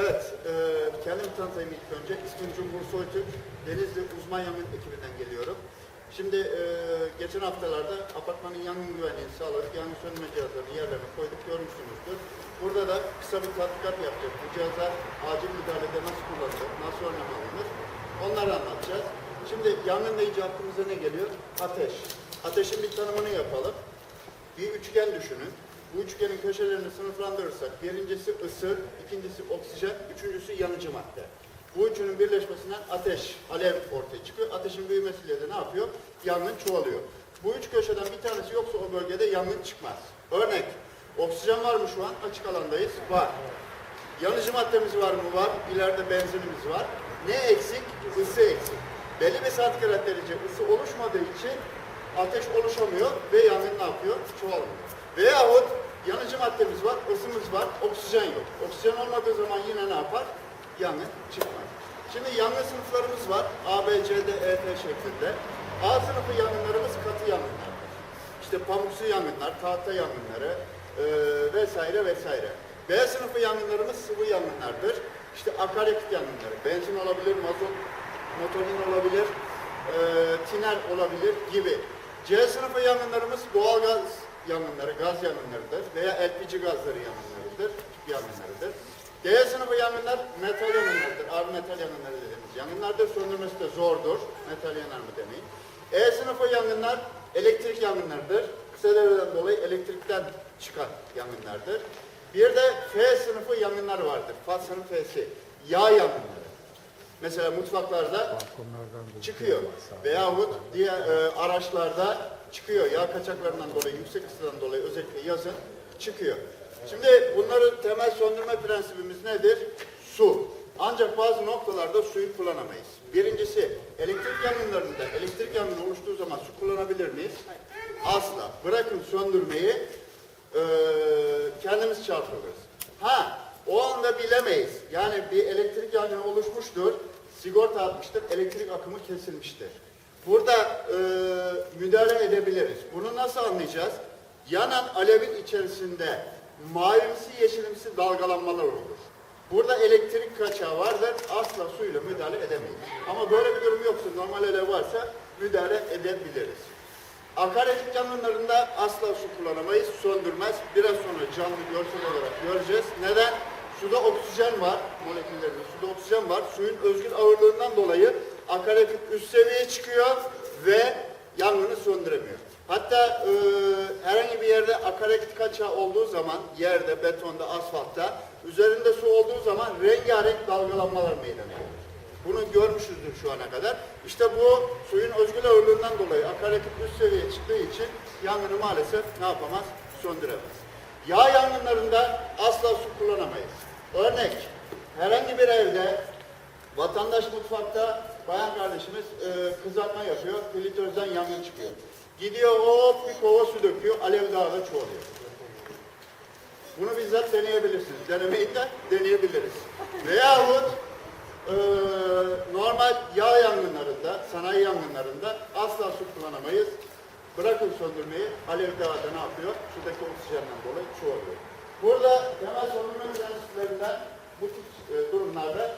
Evet, e, kendimi tanıtayım ilk önce. İsmim Cumhur Soytürk. Denizli uzman yangın ekibinden geliyorum. Şimdi e, geçen haftalarda apartmanın yangın güvenliğini sağladık. Yangın sönme cihazlarını yerlerine koyduk, görmüşsünüzdür. Burada da kısa bir tatbikat yapacağız. Bu cihazlar acil müdahalede nasıl kullanılır, nasıl önlem alınır onları anlatacağız. Şimdi yangın deyince aklımıza ne geliyor? Ateş. Ateşin bir tanımını yapalım. Bir üçgen düşünün. Bu üçgenin köşelerini sınıflandırırsak birincisi ısı, ikincisi oksijen, üçüncüsü yanıcı madde. Bu üçünün birleşmesinden ateş, alev ortaya çıkıyor. Ateşin büyümesiyle de ne yapıyor? Yangın çoğalıyor. Bu üç köşeden bir tanesi yoksa o bölgede yangın çıkmaz. Örnek, oksijen var mı şu an? Açık alandayız. Var. Yanıcı maddemiz var mı? Var. İleride benzinimiz var. Ne eksik? Isı eksik. Belli bir santigrat derece ısı oluşmadığı için ateş oluşamıyor ve yangın ne yapıyor? Çoğalmıyor. Veyahut yanıcı maddemiz var, ısımız var, oksijen yok. Oksijen olmadığı zaman yine ne yapar? Yangın çıkmaz. Şimdi yangın sınıflarımız var. A, B, C, D, E, F şeklinde. A sınıfı yangınlarımız katı yangınlardır. İşte pamuksu yangınlar, tahta yangınları e, vesaire vesaire. B sınıfı yangınlarımız sıvı yangınlardır. İşte akaryakıt yangınları, benzin olabilir, mazot, motorin olabilir, e, tiner olabilir gibi. C sınıfı yangınlarımız doğalgaz yangınları, gaz yangınlarıdır veya LPG gazları yangınlarıdır, tüp yangınlarıdır. D sınıfı yangınlar metal yangınlarıdır, ağır metal yangınları dediğimiz yangınlardır. Söndürmesi de zordur, metal yanar mı demeyin. E sınıfı yangınlar elektrik yangınlarıdır. Kısa devreden dolayı elektrikten çıkan yangınlardır. Bir de F sınıfı yangınlar vardır. F sınıf F'si. Yağ yangınları. Mesela mutfaklarda çıkıyor. Veyahut diğer e, araçlarda çıkıyor. Yağ kaçaklarından dolayı, yüksek ısıdan dolayı özellikle yazın çıkıyor. Şimdi bunların temel söndürme prensibimiz nedir? Su. Ancak bazı noktalarda suyu kullanamayız. Birincisi elektrik yangınlarında elektrik yangını oluştuğu zaman su kullanabilir miyiz? Asla. Bırakın söndürmeyi e, kendimiz çarpılırız. Ha o anda bilemeyiz. Yani bir elektrik yangını oluşmuştur, sigorta atmıştır, elektrik akımı kesilmiştir. Burada e, müdahale edebiliriz. Bunu nasıl anlayacağız? Yanan alevin içerisinde mavimsi yeşilimsi dalgalanmalar olur. Burada elektrik kaçağı vardır, asla suyla müdahale edemeyiz. Ama böyle bir durum yoksa, normal alev varsa müdahale edebiliriz. Akaryakıt yangınlarında asla su kullanamayız, söndürmez. Biraz sonra canlı görsel olarak göreceğiz. Neden? Suda oksijen var, moleküllerinde suda oksijen var. Suyun özgül ağırlığından dolayı akaryakıt üst seviyeye çıkıyor ve yangını söndüremiyor. Hatta e, herhangi bir yerde akaryakıt kaçağı olduğu zaman, yerde, betonda, asfaltta, üzerinde su olduğu zaman rengarenk dalgalanmalar meydana gelir. Bunu görmüşüzdür şu ana kadar. İşte bu suyun özgül ağırlığından dolayı akaryakıt üst seviyeye çıktığı için yangını maalesef ne yapamaz? Söndüremez. Yağ yangınlarında asla su kullanamayız. Örnek, herhangi bir evde vatandaş mutfakta bayan kardeşimiz e, kızartma yapıyor, filtözden yangın çıkıyor. Gidiyor hop bir kova su döküyor, alev daha da çoğalıyor. Bunu bizzat deneyebilirsiniz. Denemeyin de deneyebiliriz. Veyahut e, normal yağ yangınlarında, sanayi yangınlarında asla su kullanamayız. Bırakın söndürmeyi, alev daha da ne yapıyor? Sudaki oksijenden dolayı çoğalıyor. Burada temel söndürme prensiplerinden bu tip e, durumlarda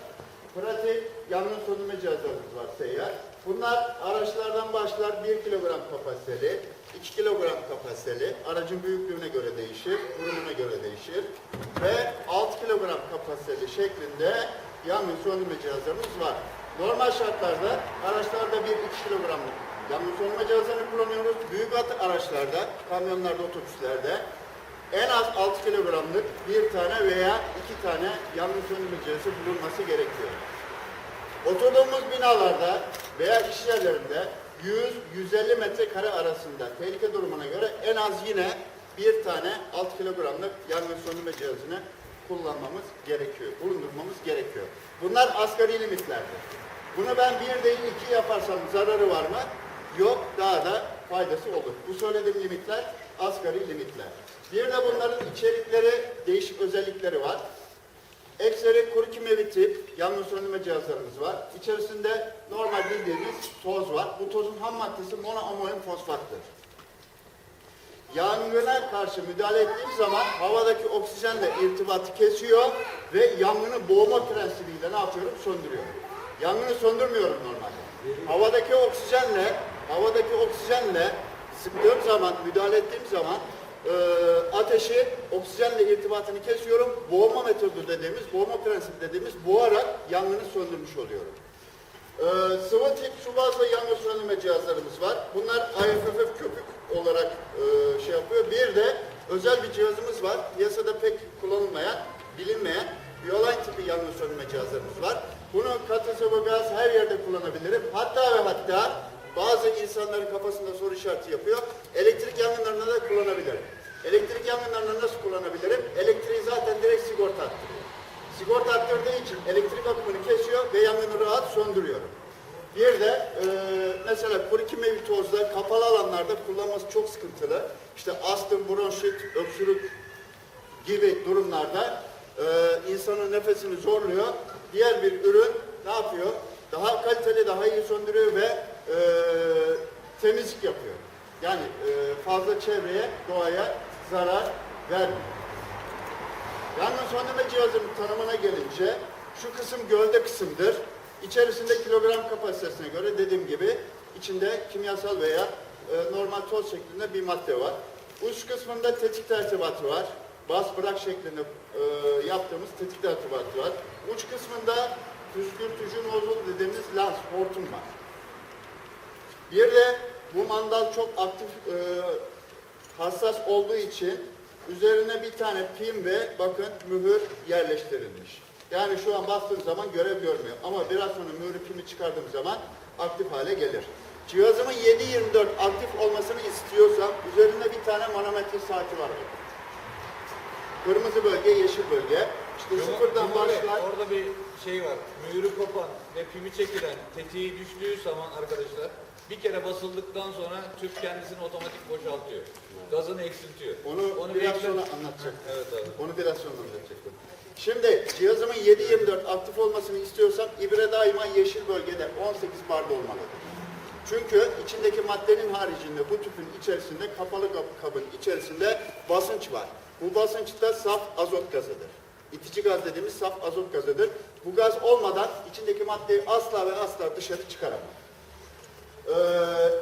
pratik yangın söndürme cihazlarımız var seyyar. Bunlar araçlardan başlar 1 kilogram kapasiteli, 2 kilogram kapasiteli, aracın büyüklüğüne göre değişir, durumuna göre değişir ve 6 kilogram kapasiteli şeklinde yangın söndürme cihazlarımız var. Normal şartlarda araçlarda 1-2 kilogramlık yangın söndürme cihazlarını kullanıyoruz. Büyük araçlarda, kamyonlarda, otobüslerde en az 6 kilogramlık bir tane veya iki tane yangın söndürme cihazı bulunması gerekiyor. Oturduğumuz binalarda veya iş yerlerinde 100-150 metrekare arasında tehlike durumuna göre en az yine bir tane 6 kilogramlık yangın söndürme cihazını kullanmamız gerekiyor, bulundurmamız gerekiyor. Bunlar asgari limitlerdir. Bunu ben bir değil iki yaparsam zararı var mı? Yok, daha da faydası olur. Bu söylediğim limitler asgari limitler. Bir de bunların içerikleri, değişik özellikleri var. Ekseri kuru kimyevi tip yangın söndürme cihazlarımız var. İçerisinde normal bildiğimiz toz var. Bu tozun ham maddesi monoamoyum fosfattır. Yangına karşı müdahale ettiğim zaman havadaki oksijenle irtibatı kesiyor ve yangını boğma prensibiyle ne yapıyorum? Söndürüyorum. Yangını söndürmüyorum normalde. Havadaki oksijenle havadaki oksijenle sıktığım zaman, müdahale ettiğim zaman e, ateşi oksijenle irtibatını kesiyorum. Boğma metodu dediğimiz, boğma prensibi dediğimiz boğarak yangını söndürmüş oluyorum. Ee, sıvı tip su bazlı yangın söndürme cihazlarımız var. Bunlar IFFF köpük olarak e, şey yapıyor. Bir de özel bir cihazımız var. Piyasada pek kullanılmayan, bilinmeyen Bioline tipi yangın söndürme cihazlarımız var. Bunu katı sıvı gaz her yerde kullanabilirim. Hatta ve hatta bazı insanların kafasında soru işareti yapıyor. Elektrik yangınlarında da kullanabilirim. Elektrik yangınlarında nasıl kullanabilirim? Elektriği zaten direkt sigorta attırıyor. Sigorta arttırdığı için elektrik akımını kesiyor ve yangını rahat söndürüyorum. Bir de e, mesela kuru mevi tozda kapalı alanlarda kullanması çok sıkıntılı. İşte astım, bronşit, öksürük gibi durumlarda e, insanın nefesini zorluyor. Diğer bir ürün ne yapıyor? Daha kaliteli, daha iyi söndürüyor ve e, temizlik yapıyor. Yani e, fazla çevreye, doğaya zarar vermiyor. Yangın söndürme cihazının tanımına gelince şu kısım gövde kısımdır. İçerisinde kilogram kapasitesine göre dediğim gibi içinde kimyasal veya e, normal toz şeklinde bir madde var. Uç kısmında tetik tertibatı var. Bas bırak şeklinde e, yaptığımız tetik tertibatı var. Uç kısmında püskürtücü nozul dediğimiz lans, hortum var. Bir de bu mandal çok aktif e, hassas olduğu için üzerine bir tane pin ve bakın mühür yerleştirilmiş. Yani şu an bastığım zaman görev görmüyor. Ama biraz sonra mühürü pimi çıkardığım zaman aktif hale gelir. Cihazımın 7-24 aktif olmasını istiyorsam üzerinde bir tane manometre saati var. Kırmızı bölge, yeşil bölge. İşte Cuma- sıfırdan başlar. Orada bir şey var. Mühürü kopan ve pimi çekilen tetiği düştüğü zaman arkadaşlar bir kere basıldıktan sonra tüp kendisini otomatik boşaltıyor. Gazını eksiltiyor. Onu, biraz bekle- sonra anlatacak. Evet abi. Onu biraz sonra anlatacaktım. Şimdi cihazımın 7-24 aktif olmasını istiyorsam ibre daima yeşil bölgede 18 barda olmalıdır. Çünkü içindeki maddenin haricinde bu tüpün içerisinde kapalı kap- kabın içerisinde basınç var. Bu basınç da saf azot gazıdır. İtici gaz dediğimiz saf azot gazıdır. Bu gaz olmadan içindeki maddeyi asla ve asla dışarı çıkaramaz. Ee,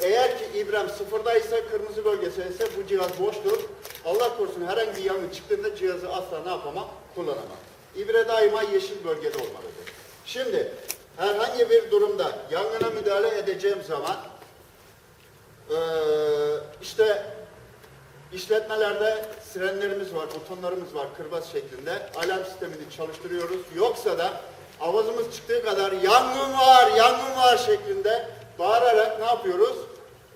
eğer ki ibrem sıfırdaysa, kırmızı bölgesi bu cihaz boştur. Allah korusun herhangi bir yangın çıktığında cihazı asla ne yapamam? Kullanamam. İbre daima yeşil bölgede olmalıdır. Şimdi herhangi bir durumda yangına müdahale edeceğim zaman ee, işte işletmelerde sirenlerimiz var, butonlarımız var kırbaz şeklinde. Alarm sistemini çalıştırıyoruz. Yoksa da avazımız çıktığı kadar yangın var, yangın var şeklinde bağırarak ne yapıyoruz?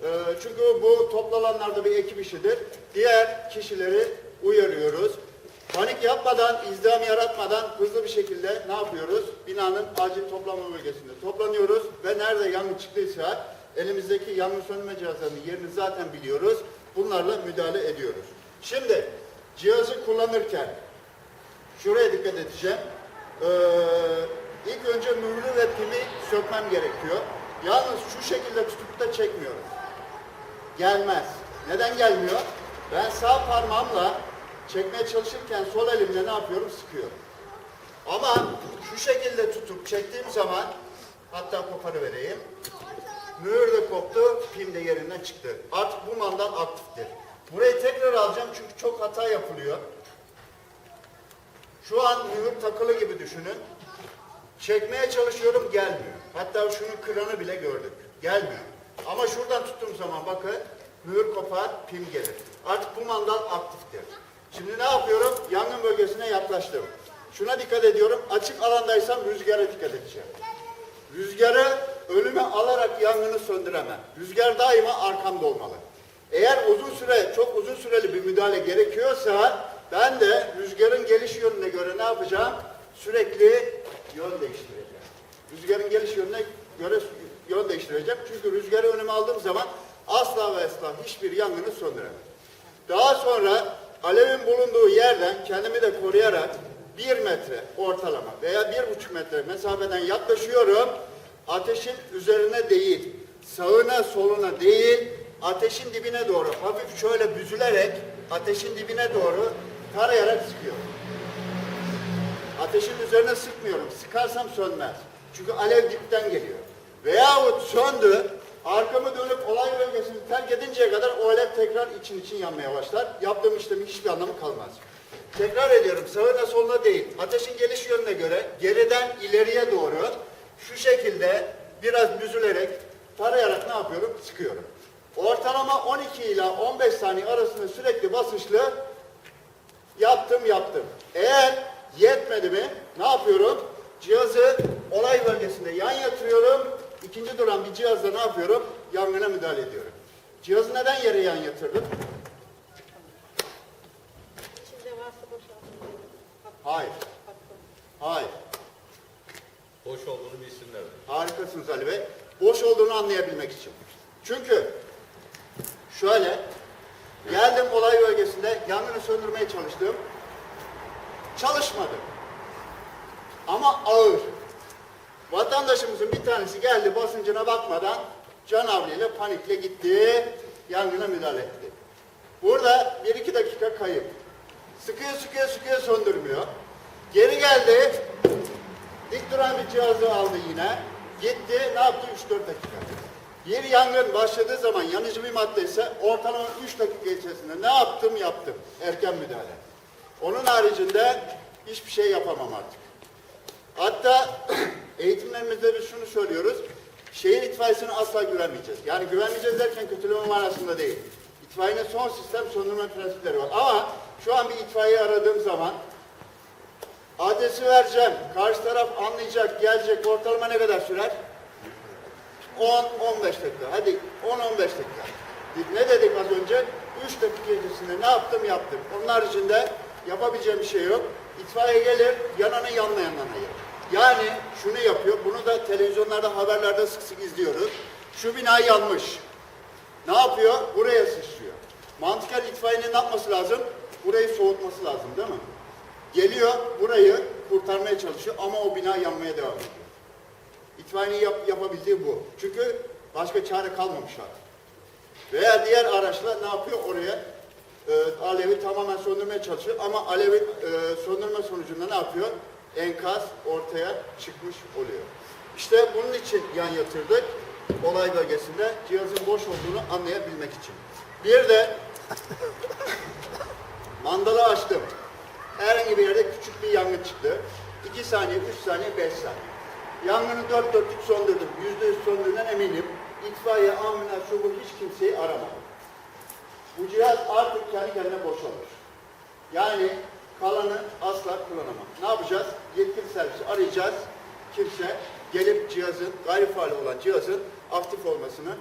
Ee, çünkü bu toplalanlarda bir ekip işidir. Diğer kişileri uyarıyoruz. Panik yapmadan, izdiham yaratmadan hızlı bir şekilde ne yapıyoruz? Binanın acil toplanma bölgesinde toplanıyoruz ve nerede yangın çıktıysa elimizdeki yangın söndürme cihazlarının yerini zaten biliyoruz. Bunlarla müdahale ediyoruz. Şimdi cihazı kullanırken şuraya dikkat edeceğim. Ee, ilk önce mühürü ve pimi sökmem gerekiyor. Yalnız şu şekilde tutup da çekmiyorum. Gelmez. Neden gelmiyor? Ben sağ parmağımla çekmeye çalışırken sol elimle ne yapıyorum? Sıkıyorum. Ama şu şekilde tutup çektiğim zaman hatta koparıvereyim. Mühür de koptu, pim de yerinden çıktı. Artık bu mandal aktiftir. Burayı tekrar alacağım çünkü çok hata yapılıyor. Şu an mühür takılı gibi düşünün. Çekmeye çalışıyorum gelmiyor. Hatta şunun kıranı bile gördük. Gelmiyor. Ama şuradan tuttuğum zaman bakın mühür kopar, pim gelir. Artık bu mandal aktiftir. Şimdi ne yapıyorum? Yangın bölgesine yaklaştım. Şuna dikkat ediyorum. Açık alandaysam rüzgara dikkat edeceğim. Rüzgarı önüme alarak yangını söndüremem. Rüzgar daima arkamda olmalı. Eğer uzun süre, çok uzun süreli bir müdahale gerekiyorsa ben de rüzgarın geliş yönüne göre ne yapacağım? Sürekli yön değiştireceğim. Rüzgarın geliş yönüne göre yön değiştireceğim. Çünkü rüzgarı önüme aldığım zaman asla ve asla hiçbir yangını söndüremem. Daha sonra alevin bulunduğu yerden kendimi de koruyarak bir metre ortalama veya bir buçuk metre mesafeden yaklaşıyorum. Ateşin üzerine değil, sağına soluna değil, ateşin dibine doğru hafif şöyle büzülerek ateşin dibine doğru tarayarak sıkıyorum. Ateşin üzerine sıkmıyorum. Sıkarsam sönmez. Çünkü alev dipten geliyor. Veyahut söndü, arkamı dönüp olay bölgesini terk edinceye kadar o alev tekrar için için yanmaya başlar. Yaptığım işlemin hiçbir anlamı kalmaz. Tekrar ediyorum, sağına soluna değil. Ateşin geliş yönüne göre geriden ileriye doğru şu şekilde biraz büzülerek, tarayarak ne yapıyorum? Sıkıyorum. Ortalama 12 ila 15 saniye arasında sürekli basınçlı Yaptım yaptım. Eğer yetmedi mi ne yapıyorum? Cihazı olay bölgesinde yan yatırıyorum. İkinci duran bir cihazla ne yapıyorum? Yangına müdahale ediyorum. Cihazı neden yere yan yatırdım? İçinde varsa boşaltın. Hayır. Hayır. Boş olduğunu bilsinler. Harikasınız Ali Bey. Boş olduğunu anlayabilmek için. Çünkü şöyle geldim olay bölgesinde yangını söndürmeye çalıştım. Çalışmadı. Ama ağır. Vatandaşımızın bir tanesi geldi basıncına bakmadan can havliyle panikle gitti. Yangına müdahale etti. Burada bir iki dakika kayıp. Sıkıyor sıkıyor sıkıyor söndürmüyor. Geri geldi. Dik duran bir cihazı aldı yine. Gitti ne yaptı 3-4 dakika. Bir yangın başladığı zaman yanıcı bir madde ise ortalama 3 dakika içerisinde ne yaptım yaptım. Erken müdahale. Onun haricinde hiçbir şey yapamam artık. Hatta eğitimlerimizde biz şunu söylüyoruz. Şehir itfaiyesine asla güvenmeyeceğiz. Yani güvenmeyeceğiz derken kötüleme manasında değil. İtfaiyenin son sistem söndürme prensipleri var. Ama şu an bir itfaiye aradığım zaman adresi vereceğim. Karşı taraf anlayacak, gelecek. Ortalama ne kadar sürer? 10-15 dakika. Hadi 10-15 dakika. Ne dedik az önce? 3 dakika içerisinde ne yaptım yaptım. Onun haricinde yapabileceğim bir şey yok. İtfaiye gelir, yananı yanmayandan ayır. Yani şunu yapıyor, bunu da televizyonlarda, haberlerde sık sık izliyoruz. Şu bina yanmış. Ne yapıyor? Buraya sıçrıyor. Mantıken itfaiyenin ne yapması lazım? Burayı soğutması lazım değil mi? Geliyor, burayı kurtarmaya çalışıyor ama o bina yanmaya devam ediyor. İtfaiyenin yap, yapabildiği bu. Çünkü başka çare kalmamış artık. Veya diğer araçlar ne yapıyor? Oraya e, alevi tamamen söndürmeye çalışıyor ama alevi e, söndürme sonucunda ne yapıyor? Enkaz ortaya çıkmış oluyor. İşte bunun için yan yatırdık olay bölgesinde cihazın boş olduğunu anlayabilmek için. Bir de mandalı açtım. Herhangi bir yerde küçük bir yangın çıktı. 2 saniye, 3 saniye, 5 saniye. Yangını dört dörtlük söndürdüm. Yüzde yüz söndürdüğünden eminim. İtfaiye, amina, şu hiç kimseyi aramadı. Bu cihaz artık kendi kendine boşalır. Yani kalanı asla kullanamam. Ne yapacağız? Yetkili servisi arayacağız. Kimse gelip cihazın, gayri faal olan cihazın aktif olmasını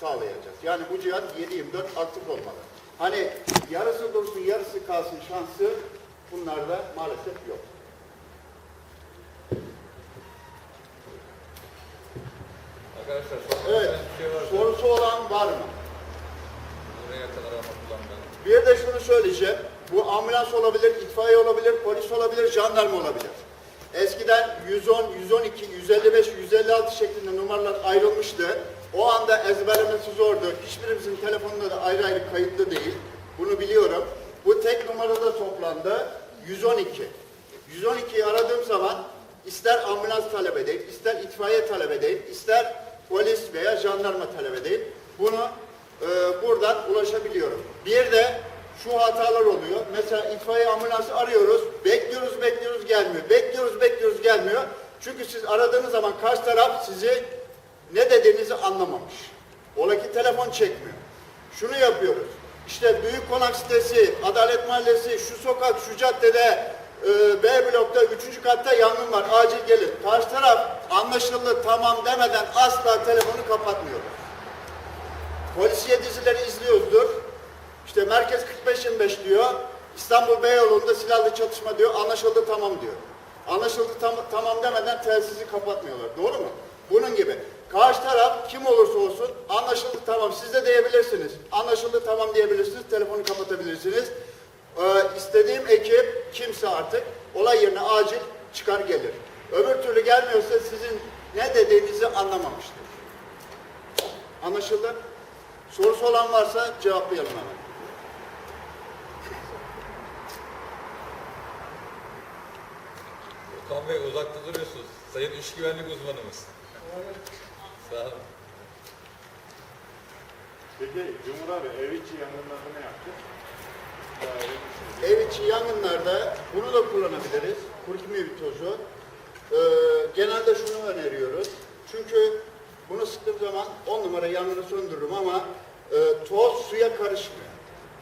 sağlayacağız. Yani bu cihaz 7-24 aktif olmalı. Hani yarısı dursun, yarısı kalsın şansı bunlarda maalesef yok. Arkadaşlar Evet, şey sorusu olan var mı? buraya kadar ama kullanmayalım. Bir de şunu söyleyeceğim. Bu ambulans olabilir, itfaiye olabilir, polis olabilir, jandarma olabilir. Eskiden 110, 112, 155, 156 şeklinde numaralar ayrılmıştı. O anda ezberlemesi zordu. Hiçbirimizin telefonunda da ayrı ayrı kayıtlı değil. Bunu biliyorum. Bu tek numarada toplandı. 112. 112'yi aradığım zaman ister ambulans talep edeyim, ister itfaiye talep edeyim, ister polis veya jandarma talep edeyim. Bunu e, buradan ulaşabiliyorum. Bir de şu hatalar oluyor. Mesela itfaiye ambulansı arıyoruz. Bekliyoruz, bekliyoruz gelmiyor. Bekliyoruz, bekliyoruz gelmiyor. Çünkü siz aradığınız zaman karşı taraf sizi ne dediğinizi anlamamış. Ola ki telefon çekmiyor. Şunu yapıyoruz. İşte Büyük Konak sitesi, Adalet Mahallesi, şu sokak, şu caddede, e, B blokta, üçüncü katta yangın var. Acil gelin. Karşı taraf anlaşıldı, tamam demeden asla telefonu kapatmıyoruz. Polisiye dizileri izliyoruzdur. İşte merkez 45-25 diyor. İstanbul Beyoğlu'nda silahlı çatışma diyor. Anlaşıldı tamam diyor. Anlaşıldı tam, tamam demeden telsizi kapatmıyorlar. Doğru mu? Bunun gibi. Karşı taraf kim olursa olsun anlaşıldı tamam siz de diyebilirsiniz. Anlaşıldı tamam diyebilirsiniz. Telefonu kapatabilirsiniz. Ee, istediğim ekip kimse artık olay yerine acil çıkar gelir. Öbür türlü gelmiyorsa sizin ne dediğinizi anlamamıştır. Anlaşıldı? Sorusu olan varsa cevaplayalım hemen. Okan Bey uzakta duruyorsunuz. Sayın iş güvenlik uzmanımız. Sağ olun. Peki Cumhur abi ev içi yangınlarda ne yapacağız? Ev içi yangınlarda bunu da kullanabiliriz. Kurkimya tozu. Ee, genelde şunu öneriyoruz. Çünkü bunu sıktığım zaman 10 numara yangını söndürürüm ama e, toz suya karışmıyor.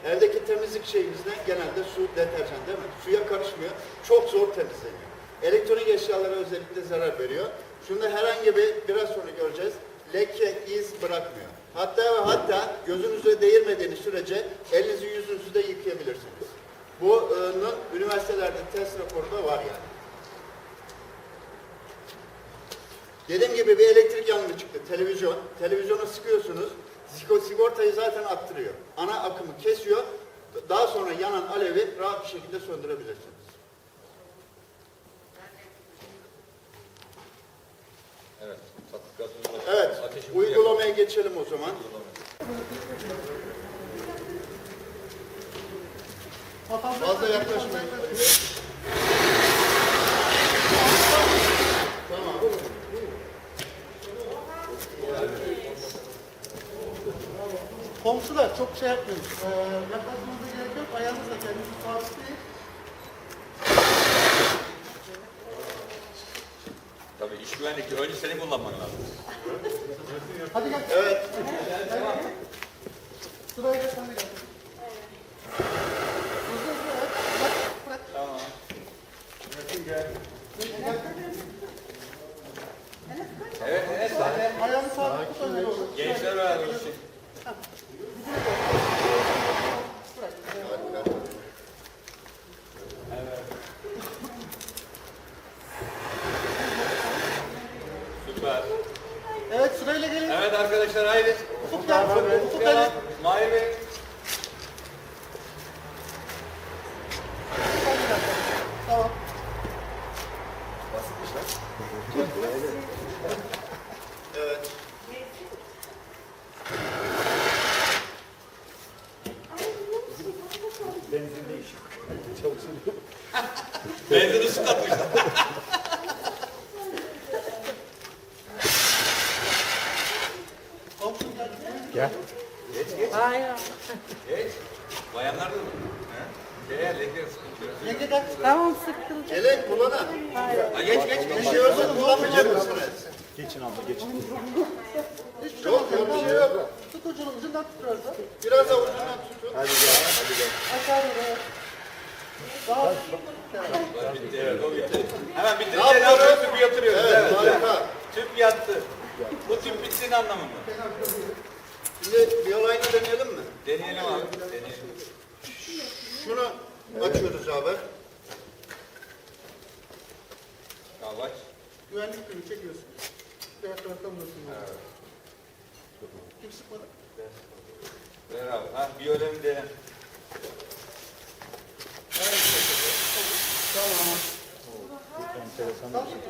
Evdeki temizlik şeyimizde genelde su, deterjan değil mi? Suya karışmıyor. Çok zor temizleniyor. Elektronik eşyalara özellikle zarar veriyor. Şunda herhangi bir, biraz sonra göreceğiz, leke, iz bırakmıyor. Hatta ve hatta gözünüze değirmediğiniz sürece elinizi yüzünüzü de yıkayabilirsiniz. Bunun üniversitelerde test raporu da var yani. Dediğim gibi bir elektrik yangını çıktı. Televizyon. Televizyonu sıkıyorsunuz. Sig- Sigortayı zaten attırıyor. Ana akımı kesiyor. Daha sonra yanan alevi rahat bir şekilde söndürebilirsiniz. Evet. Evet. Uygulamaya geçelim o zaman. Fazla yaklaşmayın. Tamam. Komşular çok şey yapmıyoruz. Ee, yaklaşmanıza gerek yok. Ayağınızla kendinizi sabitleyin. Tabii iş güvenlik önce senin kullanman lazım. Hadi gel. Evet. Sıraya gel sen de gel. Hızlı evet. Evet Ayağını sabit tut gençler öğrenmiş. şey. Süper. Evet sırayla gelin. Evet arkadaşlar haydi. Ufuk gel. Ufuk Devam. gel. Mahir Bey. Tamam. Evet. Benzin ısı katmışlar. Komşu gel. Hayır. Geç. Bayanlar da mı? He? Leke sıkıntı gel. Tamam sıkıldı. Gelin kullanın. Ha, geç geç Bir geç. şey olsa kullanmayacak mısınız? Hiçbir şey Yok olmaz. yok bir şey yok. Tut ucunu ucundan tut biraz da. Biraz da ucundan tutun. Aşağı doğru. Daha Bitti evet o bitti. Hemen bitirince ne yapıyoruz? Tüpü yatırıyoruz. Evet Evet. harika. Tüp yattı. Bu tüp bittiğin anlamında. Şimdi bir olayını deneyelim mi? Deneyelim abi. Deneyelim. Şunu açıyoruz abi. Yavaş. güvenlik günü çekiyorsun. Diğer taraftan vuruyorsun. Kim sıkmadı? Ver abi. Ha bir öyle dene. Tam sıkıyor.